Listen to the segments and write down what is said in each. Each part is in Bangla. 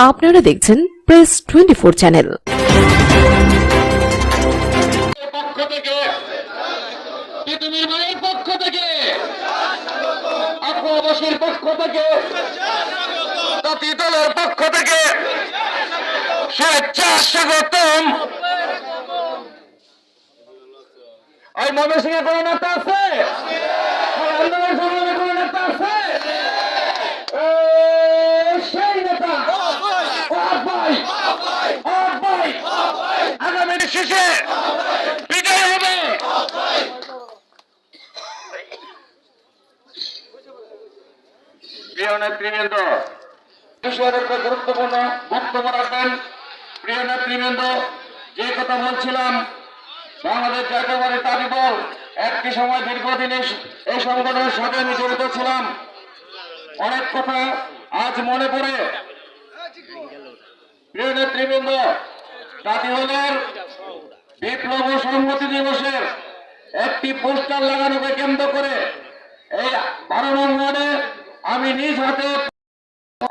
আপনারা দেখছেন প্রেস টোয়েন্টি ফোর চ্যানেল পক্ষ থেকে পক্ষ থেকে পক্ষ থেকে স্বেচ্ছা স্বাগতম। ওই ময়মনসিংহে কোনো নেতা আছে ওই আন্দোলন সংগ্রামে কোনো নেতা আছে এ, সেই নেতা ও ভাই ও ভাই আগামী শেষে বিজয় হবে। প্রিয় নেতৃবৃন্দ একটা গুরুত্বপূর্ণ বক্তব্য রাখবেন। প্রিয় নেতৃবৃন্দ, যে কথা বলছিলাম, বাংলাদেশ জাতীয়বাদী দাবি দল, একটি সময় দীর্ঘদিন এই সংগঠনের সাথে আমি জড়িত ছিলাম। অনেক কথা আজ মনে পড়ে। বিপ্লব সংহতি দিবসের একটি পোস্টার লাগানোকে কেন্দ্র করে এই আমি নিজ হাতে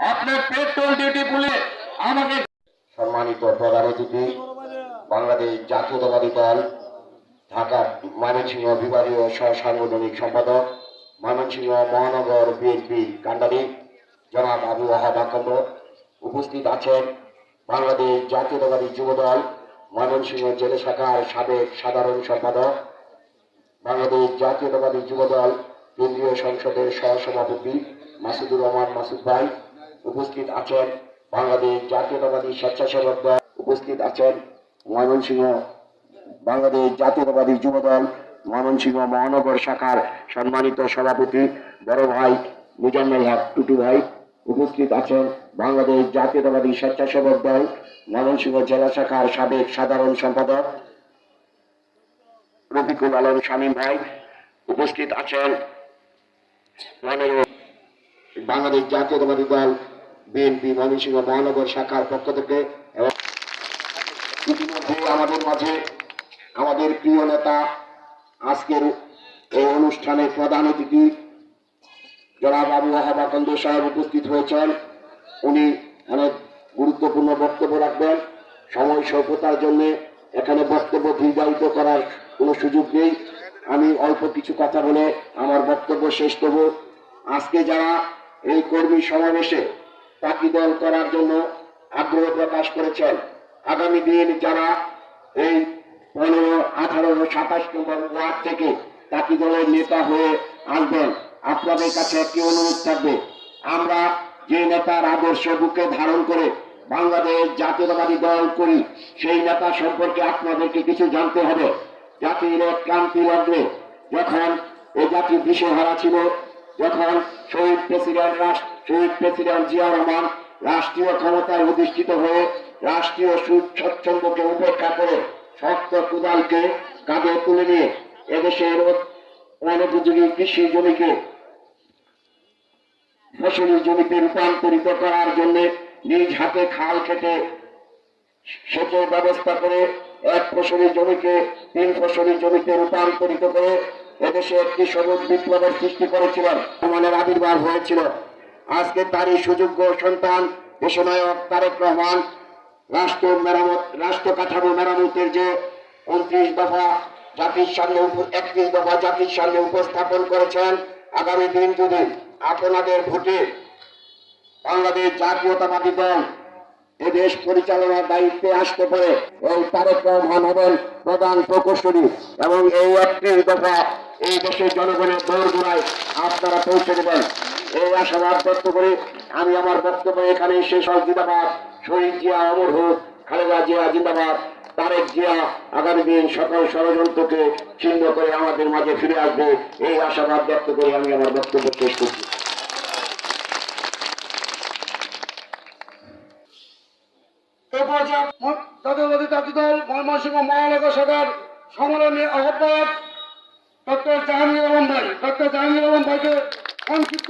আপনার পেট্রোল ডিউটি আমাকে সম্মানিত প্রধান অতিথি, বাংলাদেশ জাতীয়তাবাদী দল, ঢাকা ময়মনসিংহ বিভাগীয় সহ সাংগঠনিক সম্পাদক, ময়মনসিংহ মহানগর বিএনপি কান্ডারি জনাব আবু ওয়াহাব আকন্দ উপস্থিত আছেন। বাংলাদেশ জাতীয়তাবাদী যুবদল, ময়মনসিংহ জেলা শাখার সাবেক সাধারণ সম্পাদক, বাংলাদেশ জাতীয়তাবাদী যুবদল, কেন্দ্রীয় সংসদের সহসভাপতি মাসুদুর রহমান মাসুদ ভাই উপস্থিত আছেন। বাংলাদেশ জাতীয়তাবাদী স্বেচ্ছাসেবক দল উপস্থিত আছেন। ময়মনসিংহ বাংলাদেশ জাতীয়তাবাদী যুবদল, ময়মনসিংহ মহানগর শাখার সম্মানিত সভাপতি বড় ভাই মুজাম্মেল হক টুটু ভাই। উপস্থিত আছেন বাংলাদেশ জাতীয়তাবাদী স্বেচ্ছাসেবক দল, ময়মনসিংহ জেলা শাখার সাবেক সাধারণ সম্পাদক রফিকুল আলম শামীম ভাই। উপস্থিত আছেন বাংলাদেশ জাতীয়তাবাদী দল, বিএনপি ময়মনসিংহ মহানগর শাখার পক্ষ থেকে এবং ইতিমধ্যে আমাদের মাঝে আমাদের প্রিয় নেতা আজকের এই অনুষ্ঠানের প্রধান অতিথি জনাব আবু ওয়াহাবাকন্দ সাহেব উপস্থিত হয়েছেন। উনি অনেক গুরুত্বপূর্ণ বক্তব্য রাখবেন। সময় স্বল্পতার জন্য এখানে বক্তব্য দীর্ঘায়িত করার কোনো সুযোগ নেই। আমি অল্প কিছু কথা বলে আমার বক্তব্য শেষ করব। আজকে যারা এই কর্মী সমাবেশে তাকিদল করার জন্য আগ্রহ প্রকাশ করেছেন, আগামী দিন যারা এই পনেরো, আঠারো সাতাশ নম্বর ওয়ার্ড থেকে তাকি দলের নেতা হয়ে আসবেন আপনাদের কাছে একটি অনুরোধ থাকবে। আমরা যে নেতার আদর্শ বুকে ধারণ করে বাংলাদেশ জাতীয়তাবাদী দল করি, সেই নেতা সম্পর্কে আপনাদেরকে কিছু জানতে হবে। জাতির এক ক্রান্তি লগ্নে যখন এই জাতি দিশেহারা ছিল, যখন শহীদ প্রেসিডেন্ট রাষ্ট্র শহীদ প্রেসিডেন্ট জিয়া রহমান রাষ্ট্রীয় ক্ষমতায় অধিষ্ঠিত হয়ে রাষ্ট্রীয় স্বচ্ছন্দকে উপেক্ষা করে শক্ত কুদালকে কাঁধে তুলে নিয়ে এদেশের অনুপযোগী কৃষি জমিকে, ফসলি জমিতে রূপান্তরিত করার জন্য নিজ হাতে খাল কেটে সেচের ব্যবস্থা করে এক ফসলি জমিকে, তিন ফসলি জমিতে রূপান্তরিত করে এদেশে একটি সবুজ বিপ্লবের সৃষ্টি করেছিলেন। আবির্ভাব হয়েছিল। আজকে তারই সুযোগ্য সন্তান দেশনায়ক তারেক রহমান, রাষ্ট্র মেরামত, রাষ্ট্র কাঠামো মেরামতের যে উনত্রিশ দফা জাতির সামনে একত্রিশ দফা জাতির সামনে উপস্থাপন করেছেন আগামী দিন যদি আপনাদের ভোটে বাংলাদেশ জাতীয়তাবাদী দল এ দেশ পরিচালনার দায়িত্বে আসতে পারে এই তারেক রহমান হবেন প্রধান প্রকৌশলী। এবং এই একটি দফা এই দেশের জনগণের দৌড়গোড়ায় আপনারা পৌঁছে দেবেন। এই আশাবাদ ব্যক্ত করে আমি আমার বক্তব্য এখানে শেষ হয়। জিন্দাবাদ। শহীদ জিয়া অমর হোক, খালেদা জিয়া জিন্দাবাদ। তারেক জিয়া আগামী দিন সকল ষড়যন্ত্রকে ছিন্ন করে আমাদের মাঝে ফিরে আসবে, এই আশাবাদ ব্যক্ত করে আমি আমার বক্তব্য শেষ করছি। আহ্বায়ক ডক্টর জাহাঙ্গীর ভাই। ডক্টর জাহাঙ্গীর ভাইকে সংক্ষিপ্ত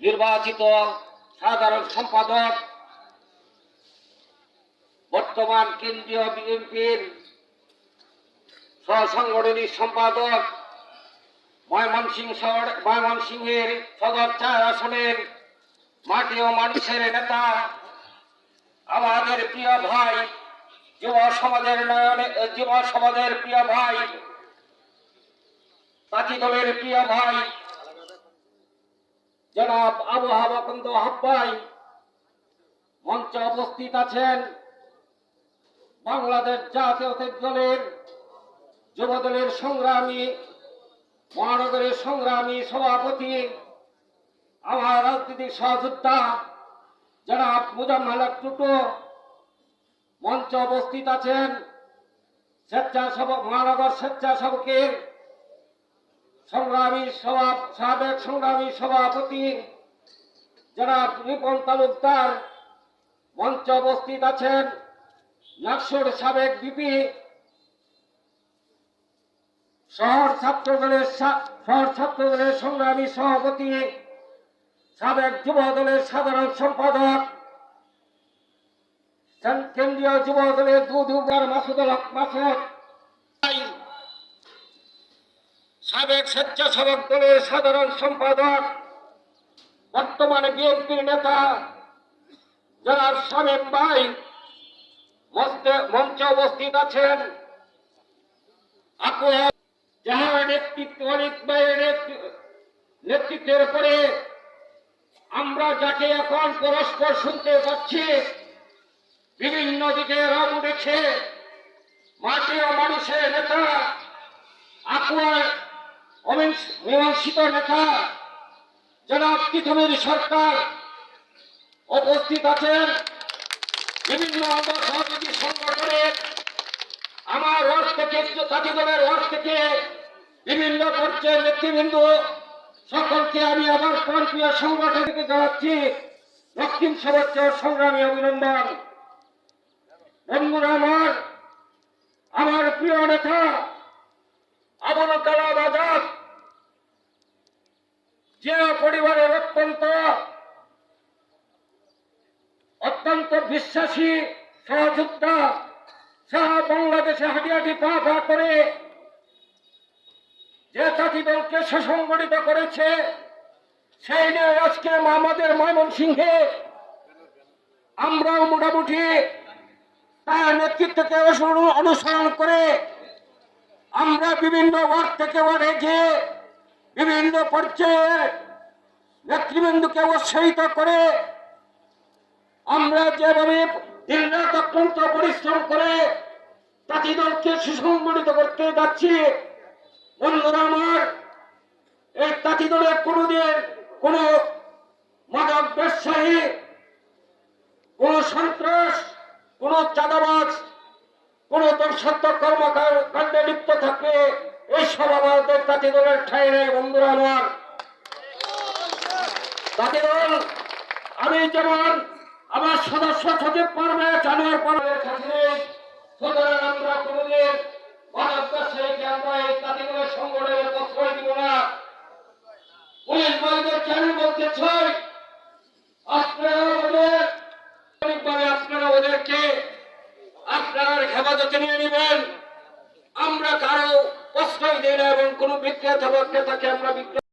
নির্বাচিত সাধারণ সম্পাদক, বর্তমান কেন্দ্রীয় বিএনপির সহসাংগঠনিক সম্পাদক, ময়মনসিংহ শহর, ময়মনসিংহের সদর চার আসনের মাটি ও মানুষের নেতা, আমাদের প্রিয় ভাই, যুব সমাজের নয়নে, যুব সমাজের প্রিয় ভাই পাতি দলের প্রিয় ভাই জনাব আবহাওয়া বকন্দ হাব্বাই মঞ্চে উপস্থিত আছেন বাংলাদেশ জাতীয়তাবাদী দলের যুবদলের সংগ্রামী, মহানগরের সংগ্রামী সভাপতি, আমার রাজনৈতিক সহযোদ্ধা জনাব মুজাম্মাল টুটো। মঞ্চে উপস্থিত আছেন স্বেচ্ছাসেবক, মহানগর স্বেচ্ছাসেবকের সংগ্রামী সভা সাবেক সংগ্রামী সভাপতি জনাব রিপন তালুকদার, মঞ্চে উপস্থিত আছেন নাকসুর সাবেক বিপি শহর ছাত্র দলের শহর ছাত্র দলের সংগ্রামী সভাপতি, সাবেক যুব দলের সাধারণ সম্পাদক, কেন্দ্রীয় যুব দলের দুধ মাসুদুল মাসুদ সাবেক স্বেচ্ছাসেবক দলের সাধারণ সম্পাদক, বর্তমানে বিএনপির নেতা জনাব শামীম ভাই মঞ্চে- উপস্থিত আছেন। যাহার নেতৃত্ব অনেক ভাইয়ের নেতৃত্বের পরে আমরা যাকে এখন পরস্পর শুনতে পাচ্ছি, বিভিন্ন দিকে রং উঠেছে। মাটি ও মানুষের নেতা অমিন- মীমাংসিত নেতা, জনাব পৃথিবীর সরকার উপস্থিত আছেন। বিভিন্ন সহযোগী সংগঠনের, আমার ওয়ার্ড থেকে দলের ওয়ার্ড থেকে বিভিন্ন পর্যায়ের নেতৃবৃন্দ, সকলকে আমি আমার প্রান্তীয় সংগঠন থেকে জানাচ্ছি। দক্ষিণ সর্বোচ্চ সংগ্রামী অভিনন্দন। বন্ধুরা আমার আমার প্রিয় নেতা, আবুল কালাম আজাদ। যে পরিবারের অত্যন্ত অত্যন্ত বিশ্বাসী সহযোদ্ধা সারা বাংলাদেশে হাঁটিহাঁটি পা পা করে যে জাতি দলকে সুসংগঠিত করেছে, সেই নিয়ে আজকে আমাদের ময়মনসিংহে আমরাও মোটামুটি তার নেতৃত্বকে অনুসরণ করে আমরা বিভিন্ন ওয়ার্ড থেকে ওয়ার্ডে গিয়ে বিভিন্ন পর্যায়ে নেতৃবৃন্দকে উৎসাহিত করে আমরা যেভাবে দিনরাত অত্যন্ত পরিশ্রম করে জাতি দলকে সুসংগঠিত করতে যাচ্ছি, বন্ধুরা আমার, এই জাতি দলের কোনোদিন কোন মাদক ব্যবসায়ী, কোন সন্ত্রাস, কোন চাঁদাবাজ, কোন দর্শাত্মক কর্মকাণ্ডে লিপ্ত থাকলে সব আমাদের দলের ঠাই বন্ধুরা আমার। আমি যেমন আমার সদস্য সচিব পর্বে জানুয়ার পর্বে সুতরাং আমরা কোনদিন মানব ব্যবসায়ীকে দিব না। পুলিশ বাহিনীকে আমি বলতে চাই, আপনারা ওদের আপনারা ওদেরকে আপনারা হেফাজতে নিয়ে নেবেন। না এবং কোনো বিক্রেতা বা ক্রেতাকে আমরা বিক্রেতা